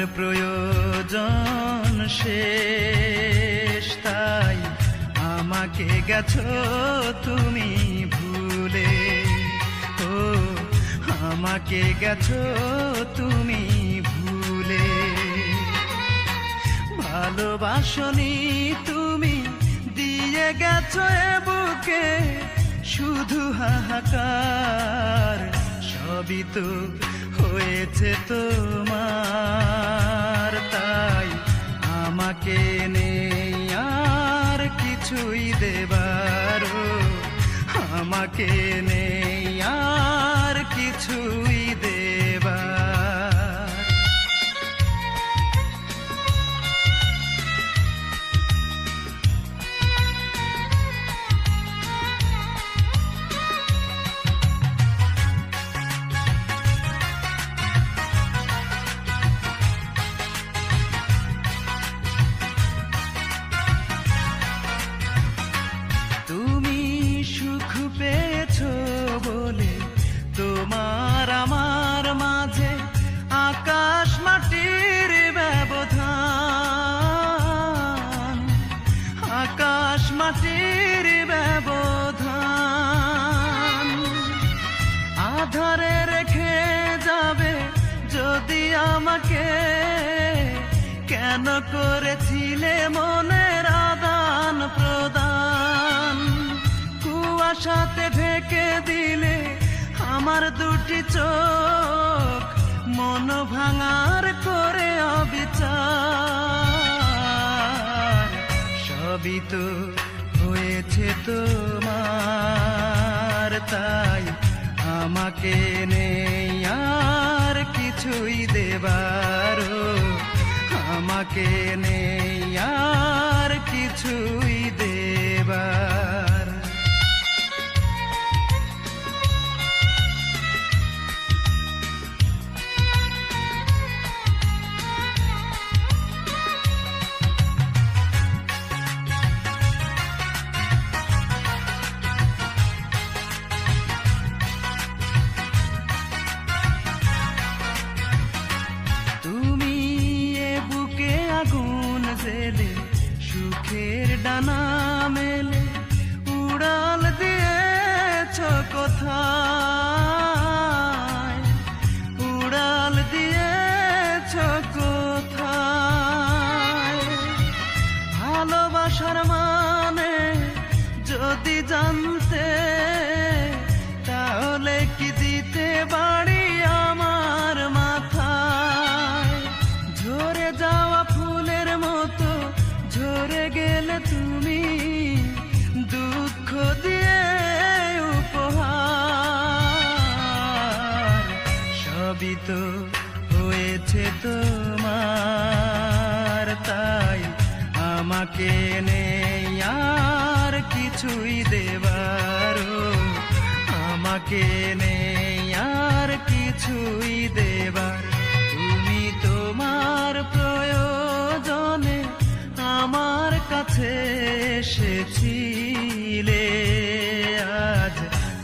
তোমার প্রয়োজন শেষ, তাই আমাকে গেছো তুমি ভুলে। ও, আমাকে গেছো তুমি ভুলে। ভালোবাসনি তুমি, দিয়ে গেছো এ বুকে শুধু হাহাকার। সবই তো হয়েছে তোমার তাই আমাকে নেই আর কিছুই দেবার। আমাকে নেই আমাকে কেন করেছিলে মনের আদান প্রদান? কুয়াশাতে ঢেকে দিলে আমার দুটি চোখ মন ভাঙার করে অবিচার। সবই তো হয়েছে তোমার, তাই আমাকে নেই। কিছুই দেবার। আমাকে নেই আর কিছুই দেবার। হয়েছে তোমার, তাই আমাকে নেই আর কিছুই দেবার। আমাকে নেই আর কিছুই দেবার। তুমি তোমার প্রয়োজনে আমার কাছে এসেছিলে। আজ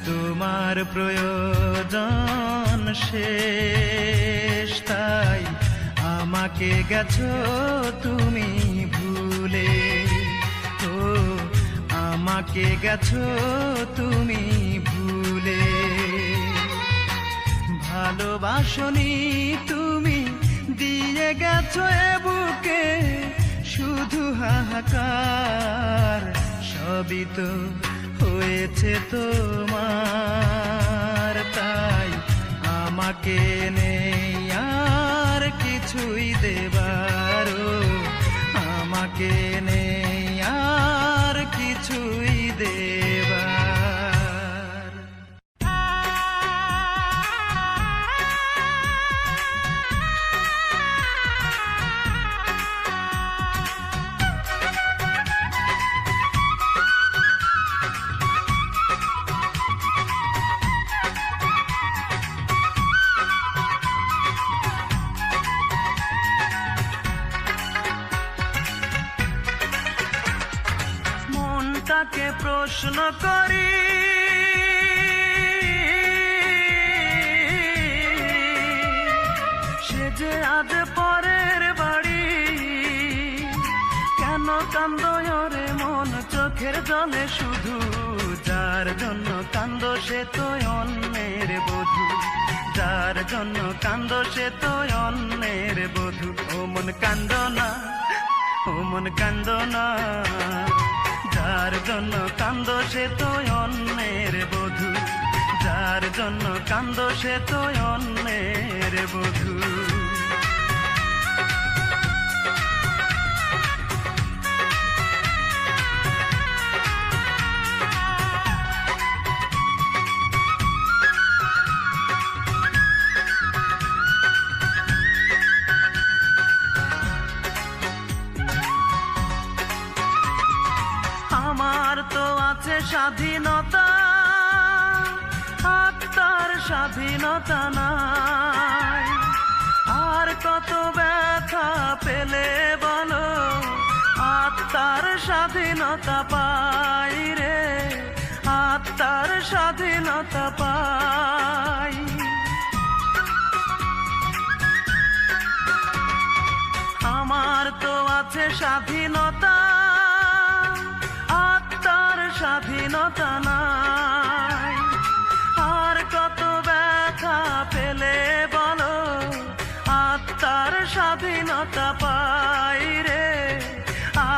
তোমার প্রয়োজন তাই আমাকে গেছো তুমি ভুলে। ও আমাকে গেছো তুমি ভুলে। ভালোবাসনি তুমি, দিয়ে গেছো এ বুকে শুধু হাহাকার। সবই তো হয়েছে তোমার, তাই আমাকে নেই। কিছুই দেবার আমাকে নেই আর কিছুই দেবার। চোখের জলে শুধু। যার জন্য কান্দ সে তো অন্যের বধু। যার জন্য কান্দ সে তো অন্যের বধু। ও মন কান্দ না ও মন কান্দ না যার জন্য কান্দ সে তো অন্যের বধু। যার জন্য কান্দ সে তো অন্যের বধু। স্বাধীনতা পাই। আমার তো আছে স্বাধীনতা, আত্মার স্বাধীনতা নাই। আর কত ব্যথা পেলে বলো, আত্মার স্বাধীনতা পাই রে,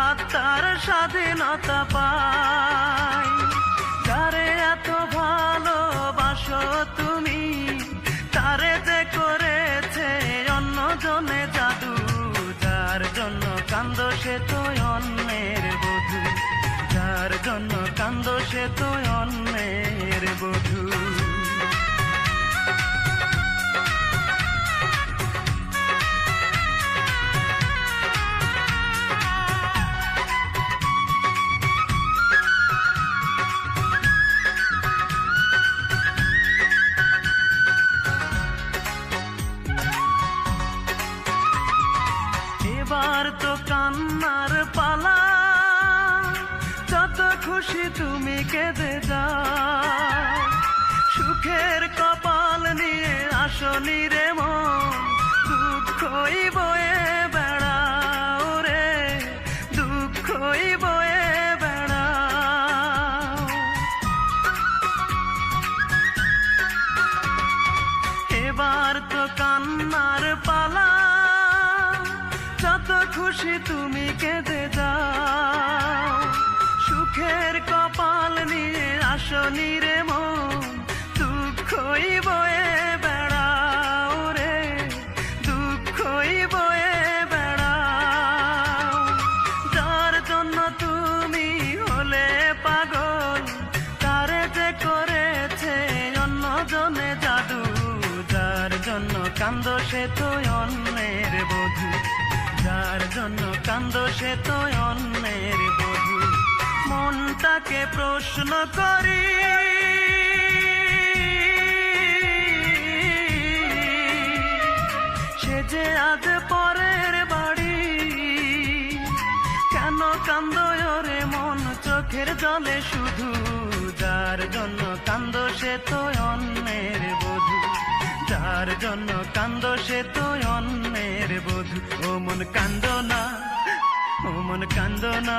আত্মার স্বাধীনতা এবার তো কান্নার পালা। যত খুশি তুমি কেঁদে যাও। সুখের কপাল নিয়ে আসনি রে মন, দুঃখই বয়ে আসনি রে মন দুঃখই বয়ে বেড়াও রে দুঃখই বয়ে বেড়াও যার জন্য তুমি হলে পাগল, তারে যে করেছে অন্য জনে জাদু, যার জন্য কান্দ সে তো অন্যের বধু, যার জন্য কান্দ সে তো প্রশ্ন করি। সে যে আজ পরের বাড়ি, কেন কান্দ রে মন? চোখের জলে শুধু যার জন্য কান্দ সে তো অন্যের বধু। যার জন্য কান্দ সে তো অন্যের বধু। ও মন কান্দ না, ও মন কান্দ না।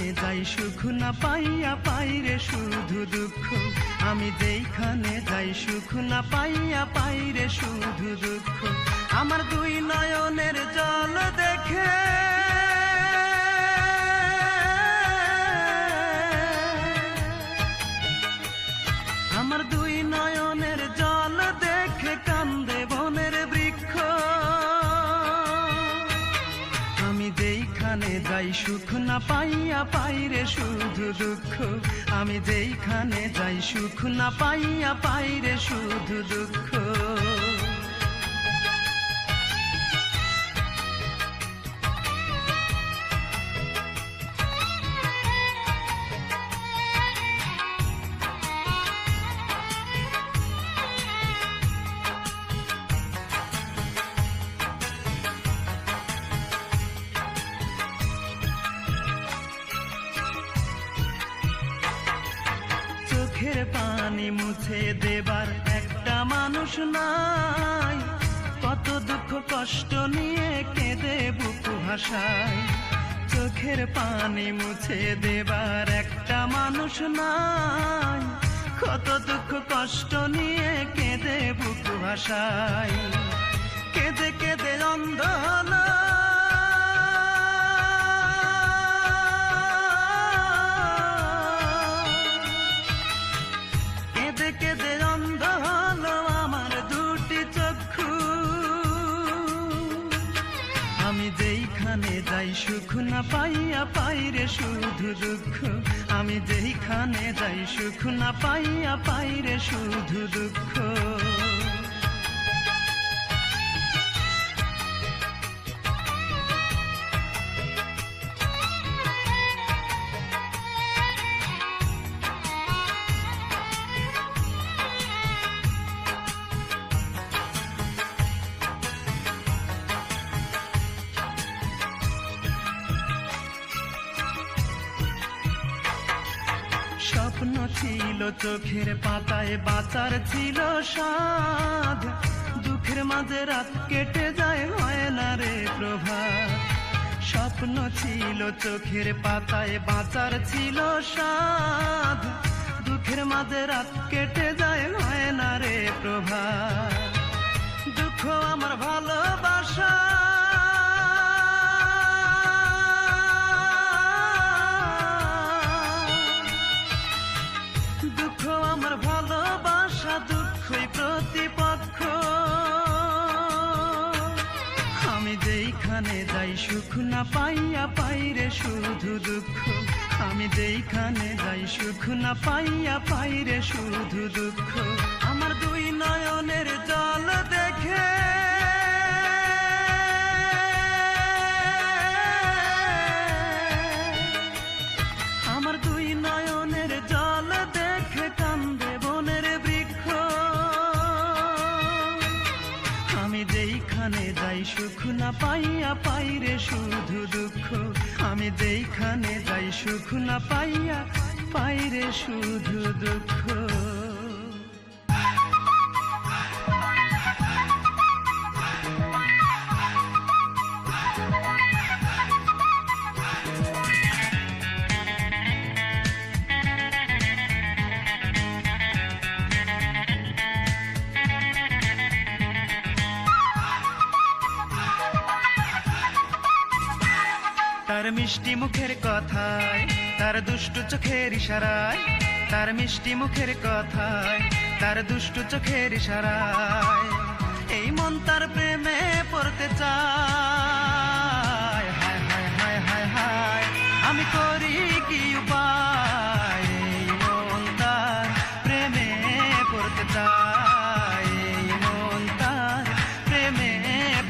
যেইখানে যাই সুখ না পাইয়া পাই রে শুধু দুঃখ। আমি যেইখানে যাই সুখ না পাইয়া পাই রে শুধু দুঃখ। আমার দুই নয়নের জল দেখে যাই সুখ না পাইয়া পাইরে শুধু দুঃখ। আমি যেইখানে যাই, সুখ না পাইয়া পাইরে শুধু দুঃখ। নাই। কত দুঃখ কষ্ট নিয়ে কেঁদে বুকু ভাষায় চোখের পানি মুছে দেবার একটা মানুষ নাই। কত দুঃখ কষ্ট নিয়ে কেঁদে বুকু ভাষায় কেঁদে কেঁদে অন্ধ হলো আমি যেইখানে যাই, সুখ না পাইয়া পাই রে শুধু দুঃখ। আমি যেইখানে যাই, সুখ না পাইয়া পাই রে শুধু দুঃখ। স্বপ্ন ছিল, চোখের পাতায় বাঁচার ছিল সাধ দুঃখের মাঝে রাত কেটে যায়, হয় না রে প্রভা। স্বপ্ন ছিল, চোখের পাতায় বাঁচার ছিল সাধ দুঃখের মাঝে রাত কেটে যায়, হয় না রে প্রভা। দুঃখ আমার ভালোবাসা। দুঃখ, আমার ভালোবাসা, দুঃখই প্রতিপক্ষ। আমি যেইখানে যাই, সুখ না পাইয়া পাই রে শুধু দুঃখ। আমি যেইখানে যাই, সুখ না পাইয়া পাই রে শুধু দুঃখ। আমার দুই নয়নের জল দেখে যেইখানে সুখ না পাইয়া পাই রে শুধু দুঃখ। আমি দেখানে যাই সুখ না পাইয়া পাই রে শুধু দুঃখ। মিষ্টি মুখের কথায়, তার দুষ্টু চোখের ইশারায়, তার মিষ্টি মুখের কথায়, তার দুষ্টু চোখের ইশারায়। এই মন তার প্রেমে পড়তে চায়। হায় হায় হায় হায় হায়, আমি করি কি উপায়? এই মন তার প্রেমে পড়তে চায়। এই মন তার প্রেমে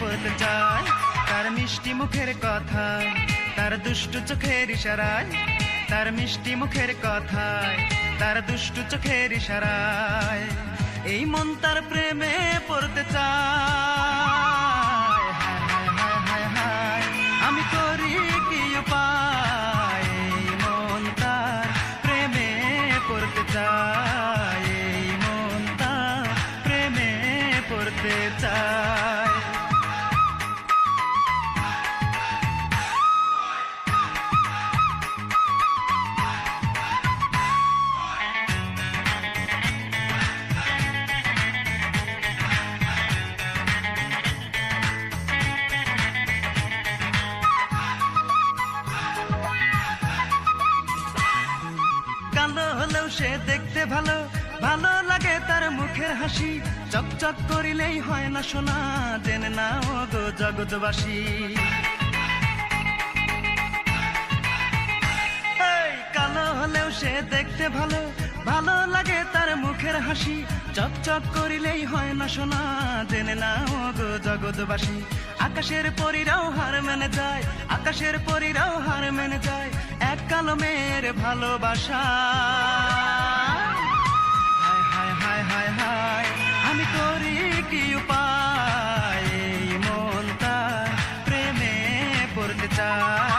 পড়তে চায়, তার মিষ্টি মুখের কথায়। তার দুষ্টু চোখের ইশারায়, তার মিষ্টি মুখের কথায়, তার দুষ্টু চোখের ইশারায়, এই মন তার প্রেমে পড়তে চায়। সে দেখতে ভালো ভালো লাগে তার মুখের হাসি। চকচক করিলেই হয় না শোনা জেনে ও গো জগৎবাসী। কালো হলেও সে দেখতে ভালো ভালো লাগে তার মুখের হাসি। চকচক করিলেই হয় না শোনা জেনে ও গো জগৎবাসী। আকাশের পরীরাও হার মেনে যায়, আকাশের পরীরাও হার মেনে যায়, এক কালো মেয়ের ভালোবাসা। হায় হায় হায় আমি করি কি উপায়? মনটা প্রেমে পড়তে চায়।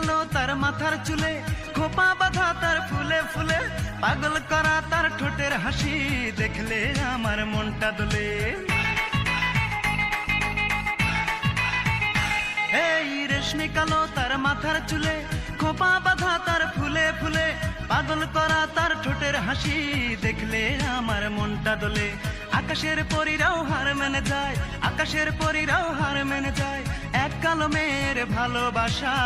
কালো তার মাথার চুলে, খোপা বাঁধা তার ফুলে ফুলে, পাগল করা তার ঠোঁটের হাসি দেখলে আমার মনটা দোলে। এই রেশমি কালো তার মাথার চুলে, খোপা বাঁধা তার ফুলে ফুলে, পাগল করা তার ঠোঁটের হাসি দেখলে আমার মনটা দোলে। আকাশের পরিরাও হার মেনে যায়, আকাশের পরিরাও হার মেনে যায় এক কালো মেয়ের ভালোবাসা।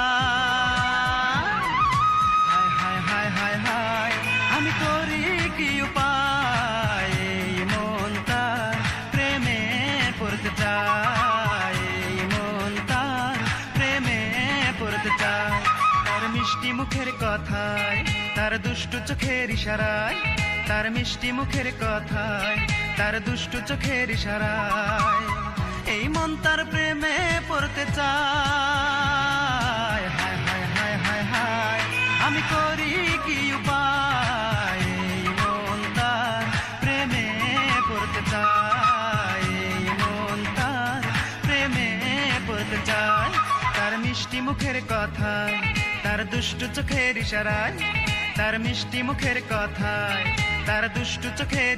হায় হায় হায় হায় আমি করি কি উপায়? এই প্রেমে পড়তে চায়। এই প্রেমে পড়তে চায়। তার মিষ্টি মুখের কথায়, তার দুষ্টু চোখের ইশারায়, তার মিষ্টি মুখের কথায়, তার দুষ্টু চোখের ইশারায়। এই মন তার প্রেমে পড়তে চায়। হায় হায় হায় হায় হায়, আমি করি কি উপায়? এই মন তার প্রেমে পড়তে চায়। এই মন তার প্রেমে পড়তে চায়। তার মিষ্টি মুখের কথায় তার দুষ্টু চোখের ইশারায়, তার মিষ্টি মুখের কথায়, তার দুষ্টু চোখের